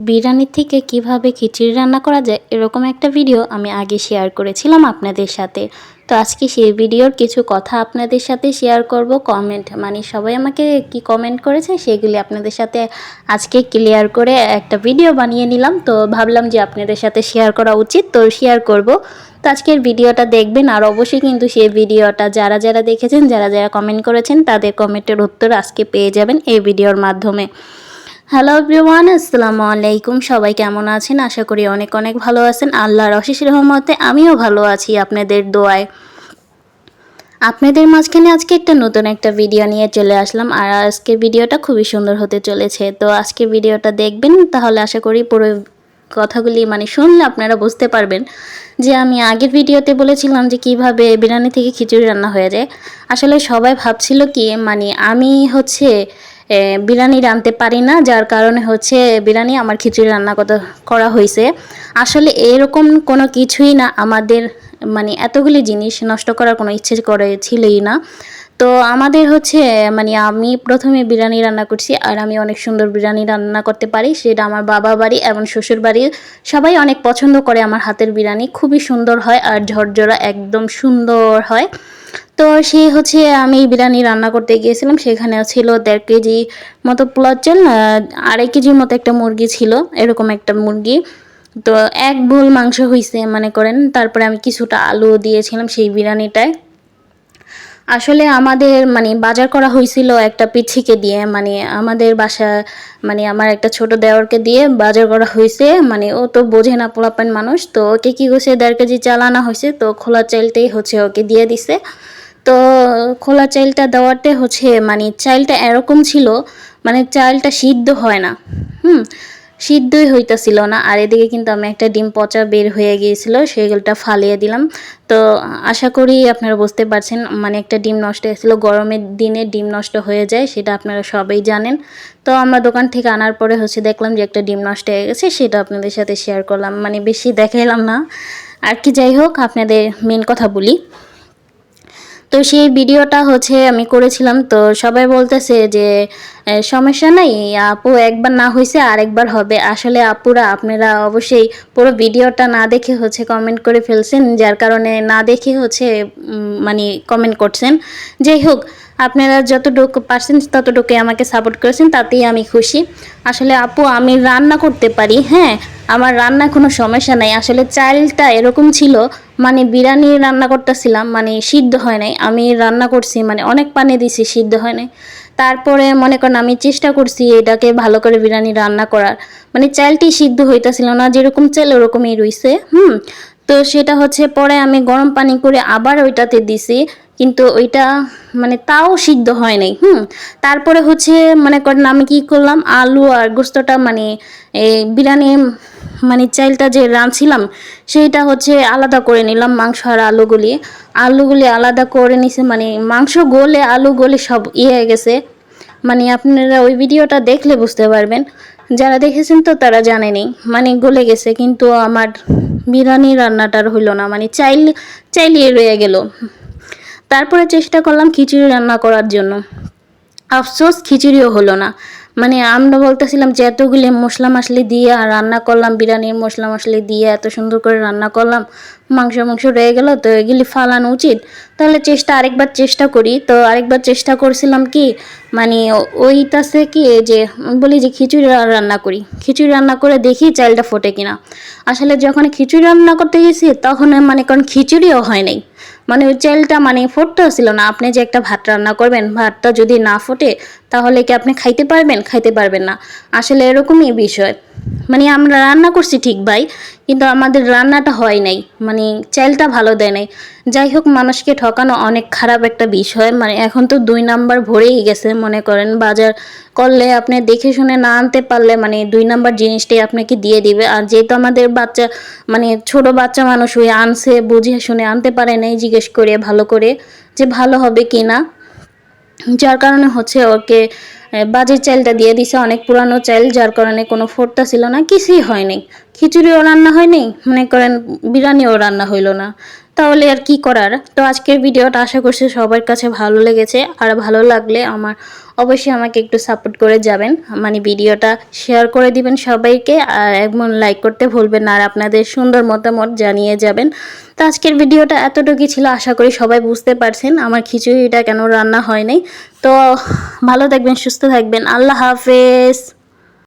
বিরিয়ানি থেকে কীভাবে খিচুড়ি রান্না করা যায় এরকম একটা ভিডিও আমি আগে শেয়ার করেছিলাম আপনাদের সাথে। তো আজকে সেই ভিডিওর কিছু কথা আপনাদের সাথে শেয়ার করব কমেন্ট মানে সবাই আমাকে কি কমেন্ট করেছে সেগুলি আপনাদের সাথে আজকে ক্লিয়ার করে একটা ভিডিও বানিয়ে নিলাম। তো ভাবলাম যে আপনাদের সাথে শেয়ার করা উচিত, তো শেয়ার করব। তো আজকের ভিডিওটা দেখবেন আর অবশ্যই কিন্তু সেই ভিডিওটা যারা যারা দেখেছেন, যারা যারা কমেন্ট করেছেন, তাদের কমেন্টের উত্তর আজকে পেয়ে যাবেন এই ভিডিওর মাধ্যমে। হ্যালো এভরিওয়ান আসসালামু আলাইকুম। সবাই কেমন আছেন? আশা করি অনেক অনেক ভালো আছেন। আল্লাহর অশেষ রহমতে আমিও ভালো আছি আপনাদের দোয়ায়। আপনাদের মাঝখানে আজকে একটা নতুন একটা ভিডিও নিয়ে চলে আসলাম আর আজকে ভিডিওটা খুবই সুন্দর হতে চলেছে। তো আজকে ভিডিওটা দেখবেন, তাহলে আশা করি পুরো কথাগুলি মানে শুনলে আপনারা বুঝতে পারবেন যে আমি আগের ভিডিওতে বলেছিলাম যে কীভাবে বিরিয়ানি থেকে খিচুড়ি রান্না হয়ে যায়। আসলে সবাই ভাবছিল কি মানে আমি হচ্ছে বিরিয়ানি রাঁধতে পারি না, যার কারণে হচ্ছে বিরিয়ানি আমার খিচুড়ি রান্না করা হয়েছে আসলে এরকম কোনো কিছুই না আমাদের মানে এতগুলি জিনিস নষ্ট করার কোনো ইচ্ছে করে, ছিলই না। তো আমাদের হচ্ছে মানে আমি প্রথমে বিরিয়ানি রান্না করছি, আর আমি অনেক সুন্দর বিরিয়ানি রান্না করতে পারি। সেটা আমার বাবা বাড়ি এবং শ্বশুর বাড়ির সবাই অনেক পছন্দ করে আমার হাতের বিরিয়ানি। খুবই সুন্দর হয় আর ঝরঝরা একদম সুন্দর হয়। তো সেই হচ্ছে আমি বিরিয়ানি রান্না করতে গিয়েছিলাম। সেখানে ছিল দেড় কেজি মতো পোলার আড়াই কেজির মতো একটা মুরগি ছিল, এরকম একটা মুরগি। তো এক ভুল মাংস হয়েছে মনে করেন। তারপরে আমি কিছুটা আলু দিয়েছিলাম সেই বিরিয়ানিটায়। আসলে আমাদের মানে বাজার করা হয়েছিল একটা পিছিকে দিয়ে মানে আমাদের বাসা মানে আমার একটা ছোট দেওয়ারকে দিয়ে বাজার করা হয়েছে মানে ও তো বোঝে না পোলাপান মানুষ, তো ওকে কি করছে দেড় কেজি চাল আনা হয়েছে তো খোলা চাইলটাই হচ্ছে ওকে দিয়ে দিছে। তো খোলা চাইলটা দেওয়াতে হচ্ছে মানে চাইলটা এরকম ছিল মানে চাইলটা সিদ্ধ হয় না। হুম, সিদ্ধই হইতাছিল না। আর এদিকে কিন্তু আমি একটা ডিম পচা বের হয়ে গিয়েছিল, সেগুলোটা ফালিয়ে দিলাম। তো আশা করি আপনারা বুঝতে পারছেন মানে একটা ডিম নষ্ট হয়েছিল গরমের দিনে ডিম নষ্ট হয়ে যায়, সেটা আপনারা সবাই জানেন। তো আমরা দোকান থেকে আনার পরে হচ্ছে দেখলাম যে একটা ডিম নষ্ট হয়ে গেছে, সেটা আপনাদের সাথে শেয়ার করলাম। মানে বেশি দেখাইলাম না। আর কি যাই হোক, আপনাদের মেন কথা বলি। তো সেই ভিডিওটা হচ্ছে আমি করেছিলাম। তো সবাই বলতেছে যে সমস্যা নাই, আপু একবার না হয়েছে আরেকবার হবে। আসলে আপুরা, আপনারা অবশ্যই পুরো ভিডিওটা না দেখে হচ্ছে কমেন্ট করে ফেলছেন, যার কারণে না দেখে হচ্ছে মানে কমেন্ট করছেন। যাই হোক, আপনারা যতটুকু পারছেন ততটুকুই আমাকে সাপোর্ট করেছেন, তাতেই আমি খুশি। আসলে আপু, আমি রান্না করতে পারি হ্যাঁ? আমার রান্না কোনো সমস্যা নাই। আসলে চাইল্ডটা এরকম ছিল মানে বিরিয়ানি রান্না করতেছিলাম মানে সিদ্ধ হয় নাই। আমি রান্না করছি মানে অনেক পানি দিছি, সিদ্ধ হয় নাই। তারপরে মনে করেন আমি চেষ্টা করছি এটাকে ভালো করে বিরিয়ানি রান্না করার। মানে চালটি সিদ্ধ হইতাছিল না, যেরকম চাল ওরকমই রইছে, হুম? তো সেটা হচ্ছে পরে আমি গরম পানি করে আবার ওইটাতে দিছি, কিন্তু ওইটা মানে তাও সিদ্ধ হয় নাই, হুম? তারপরে হচ্ছে মনে করেন আমি কি করলাম, আলু আর গোস্তটা মানে এই বিরিয়ানি মানে চাইলটা যে রাঁধছিলাম, সেইটা হচ্ছে আলাদা করে নিলাম মাংস আর আলুগুলি। আলুগুলি আলাদা করে নিছে মানে মাংস গলে আলু গলে সব ইয়ে হয়ে গেছে। মানে আপনারা ওই ভিডিওটা দেখলে বুঝতে পারবেন। যারা দেখেছেন তো তারা জানেনি মানে গলে গেছে, কিন্তু আমার বিরিয়ানি রান্নাটার হইল না মানে চাইল চাইলিয়ে রয়ে গেল। তারপরে চেষ্টা করলাম খিচুড়ি রান্না করার জন্য। আফসোস খিচুড়িও হলো না। মানে আমরা বলতেছিলাম যে এতগুলি মশলা মশলি দিয়ে আর রান্না করলাম, বিরিয়ানির মশলা মশলি দিয়ে এত সুন্দর করে রান্না করলাম, মাংস মাংস রয়ে গেল, তো এগুলি ফালানো উচিত। তাহলে চেষ্টা, আরেকবার চেষ্টা করি। তো আরেকবার চেষ্টা করছিলাম কি মানে ওইটাছে কি যে বলি যে খিচুড়ি রান্না করি। খিচুড়ি রান্না করে দেখি চালটা ফোটে কিনা। আসলে যখন খিচুড়ি রান্না করতে গেছি, তখন মানে কারণ খিচুড়িও হয় নাই। মানে ওই চালটা মানে ফোটতে ছিল না। আপনি যে একটা ভাত রান্না করবেন, ভাতটা যদি না ফোটে, তাহলে কি আপনি খাইতে পারবেন? খাইতে পারবেন না। আসলে এরকমই বিষয়। মানে আমরা রান্না করছি ঠিক ভাই, কিন্তু আমাদের রান্নাটা হয় নাই মানে চাইলটা ভালো দেয় নাই। যাই হোক, মানুষকে ঠকানো অনেক খারাপ একটা বিষয় মানে এখন তো দুই নাম্বার ভরেই গেছে, মনে করেন বাজার করলে আপনি দেখে শুনে না আনতে পারলে মানে দুই নাম্বার জিনিসটাই আপনাকে দিয়ে দিবে। আর যেহেতু আমাদের বাচ্চা মানে ছোট বাচ্চা মানুষ হয়ে আনছে বুঝে শুনে আনতে পারে নাই, জিজ্ঞেস করে ভালো করে যে ভালো হবে কি না যার কারণে হচ্ছে ওকে চাইলটা চালটা দিয়ে দিছে, অনেক পুরানো চাল, যার কারণে কোনো ফোরটা ছিল না, কিছুই হয়নি। খিচুড়িও রান্না হয়নি, মনে করেন বিরিয়ানিও রান্না হইল না। তাহলে আর কি করার? তো আজকের ভিডিওটা আশা করছি সবার কাছে ভালো লেগেছে। আর ভালো লাগলে আমার, অবশ্যই আমাকে একটু সাপোর্ট করে যাবেন। মানে ভিডিওটা শেয়ার করে দিবেন সবাইকে। আর একমন লাইক করতে ভুলবেন আর আপনাদের সুন্দর মতামত জানিয়ে যাবেন। তো আজকের ভিডিওটা এতটুকুই ছিল। আশা করি সবাই বুঝতে পারছেন আমার খিচুড়িটা কেন রান্না হয় নাই। তো ভালো থাকবেন, সুস্থ থাকবেন। আল্লাহ হাফেজ।